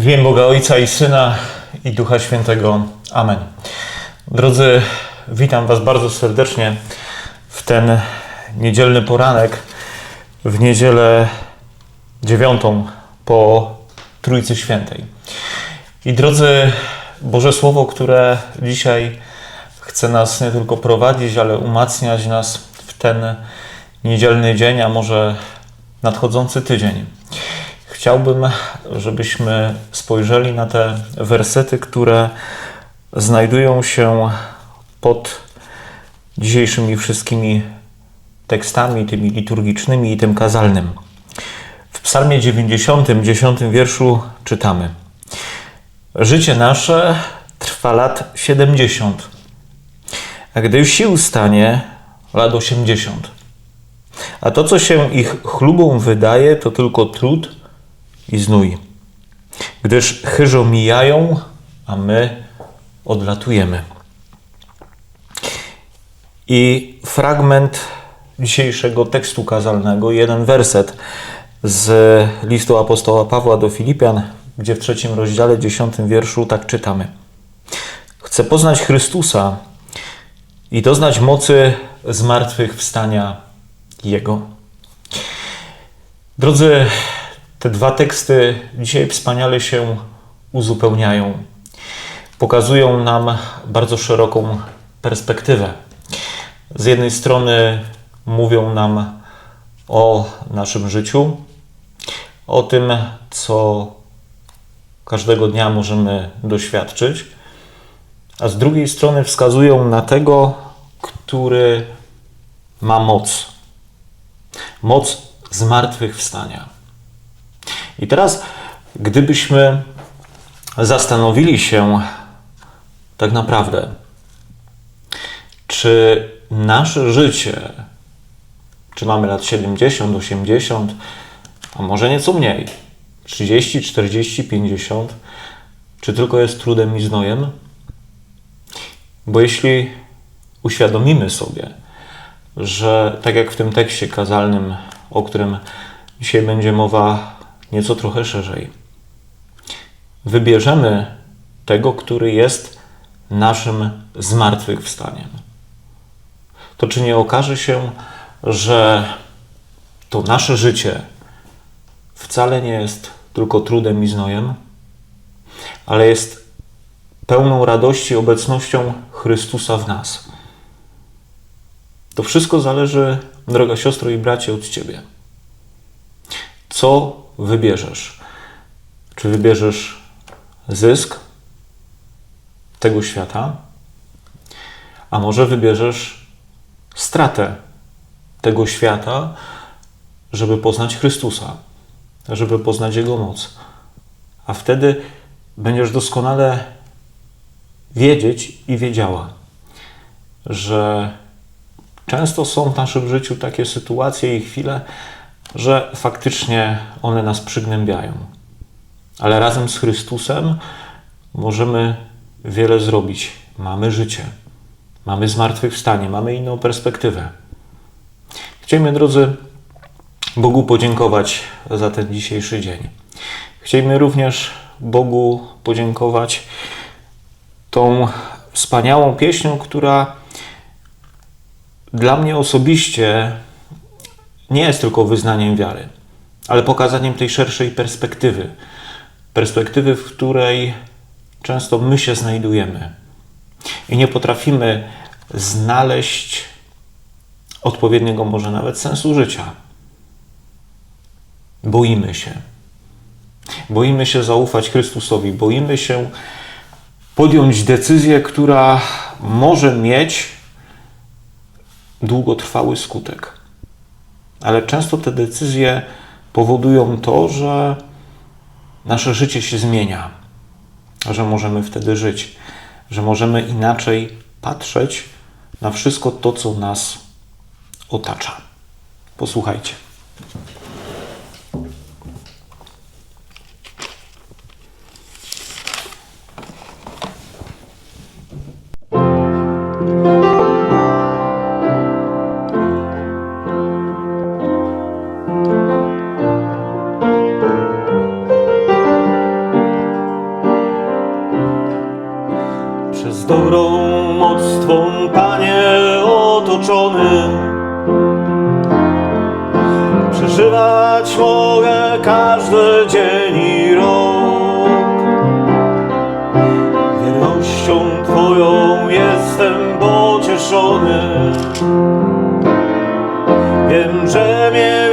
W imię Boga Ojca i Syna i Ducha Świętego. Amen. Drodzy, witam Was bardzo serdecznie w ten niedzielny poranek, w niedzielę dziewiątą po Trójcy Świętej. I drodzy, Boże Słowo, które dzisiaj chce nas nie tylko prowadzić, ale umacniać nas w ten niedzielny dzień, a może nadchodzący tydzień. Chciałbym, żebyśmy spojrzeli na te wersety, które znajdują się pod dzisiejszymi wszystkimi tekstami, tymi liturgicznymi i tym kazalnym. W Psalmie 90, 10 wierszu czytamy: Życie nasze trwa lat 70, a gdy sił stanie, lat 80. A to, co się ich chlubą wydaje, to tylko trud i znój. Gdyż chyżo mijają, a my odlatujemy. I fragment dzisiejszego tekstu kazalnego, jeden werset z listu apostoła Pawła do Filipian, gdzie w trzecim rozdziale, dziesiątym wierszu tak czytamy. Chcę poznać Chrystusa i doznać mocy zmartwychwstania Jego. Drodzy, te dwa teksty dzisiaj wspaniale się uzupełniają. Pokazują nam bardzo szeroką perspektywę. Z jednej strony mówią nam o naszym życiu, o tym, co każdego dnia możemy doświadczyć, a z drugiej strony wskazują na tego, który ma moc. Moc zmartwychwstania. I teraz, gdybyśmy zastanowili się tak naprawdę, czy nasze życie, czy mamy lat 70, 80, a może nieco mniej, 30, 40, 50, czy tylko jest trudem i znojem? Bo jeśli uświadomimy sobie, że tak jak w tym tekście kazalnym, o którym dzisiaj będzie mowa nieco trochę szerzej. Wybierzemy tego, który jest naszym zmartwychwstaniem. To czy nie okaże się, że to nasze życie wcale nie jest tylko trudem i znojem, ale jest pełną radości obecnością Chrystusa w nas. To wszystko zależy, droga siostro i bracie, od Ciebie. Co wybierzesz? Czy wybierzesz zysk tego świata, a może wybierzesz stratę tego świata, żeby poznać Chrystusa, żeby poznać Jego moc. A wtedy będziesz doskonale wiedzieć i wiedziała, że często są w naszym życiu takie sytuacje i chwile, że faktycznie one nas przygnębiają. Ale razem z Chrystusem możemy wiele zrobić. Mamy życie, mamy zmartwychwstanie, mamy inną perspektywę. Chcielibyśmy, drodzy, Bogu podziękować za ten dzisiejszy dzień. Chcielibyśmy również Bogu podziękować tą wspaniałą pieśnią, która dla mnie osobiście nie jest tylko wyznaniem wiary, ale pokazaniem tej szerszej perspektywy. Perspektywy, w której często my się znajdujemy i nie potrafimy znaleźć odpowiedniego, może nawet sensu życia. Boimy się. Boimy się zaufać Chrystusowi, boimy się podjąć decyzję, która może mieć długotrwały skutek ale często te decyzje powodują to, że nasze życie się zmienia, że możemy wtedy żyć, że możemy inaczej patrzeć na wszystko to, co nas otacza. Posłuchajcie. dobrą moc Twą, Panie, otoczony. Przeżywać mogę każdy dzień i rok. Wiernością Twoją jestem pocieszony. Wiem, że mnie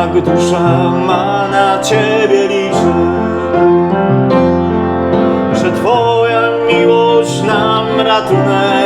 jednak dusza ma na Ciebie liczy, że Twoja miłość nam ratunek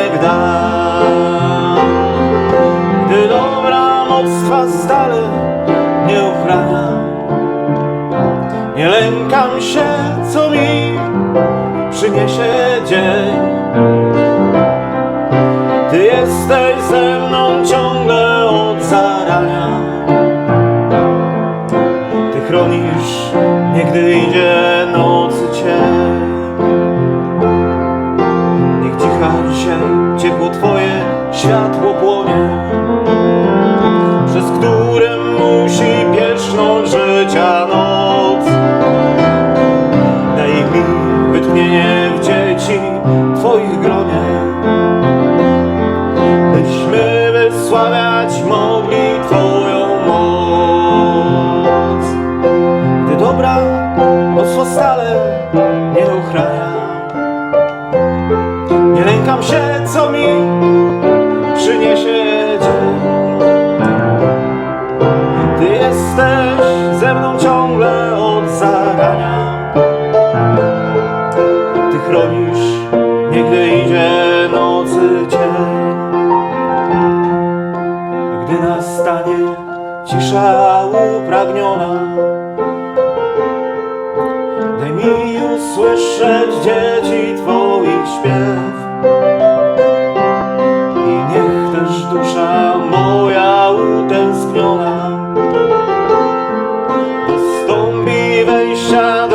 mnie, gdy lękam się, co mi przyniesie dzień. Ty jesteś ze mną ciągle od zarania. Ty chronisz mnie, idzie nocy cień. Gdy nastanie cisza upragniona, daj mi usłyszeć dzieci Twoich śpiew. I niech też dusza moja utęskniona dostąpi wejścia do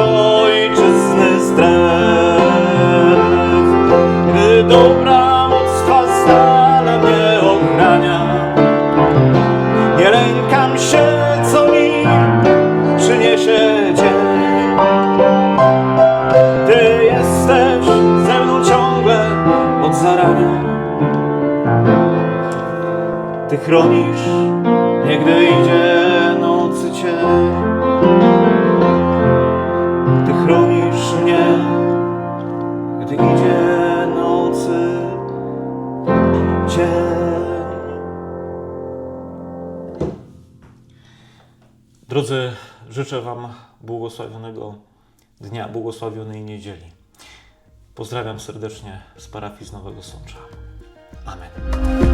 chronisz mnie, gdy idzie nocy cień. Ty chronisz mnie, gdy idzie nocy cień. Drodzy, życzę Wam błogosławionego dnia, błogosławionej niedzieli. Pozdrawiam serdecznie z parafii z Nowego Sącza. Amen.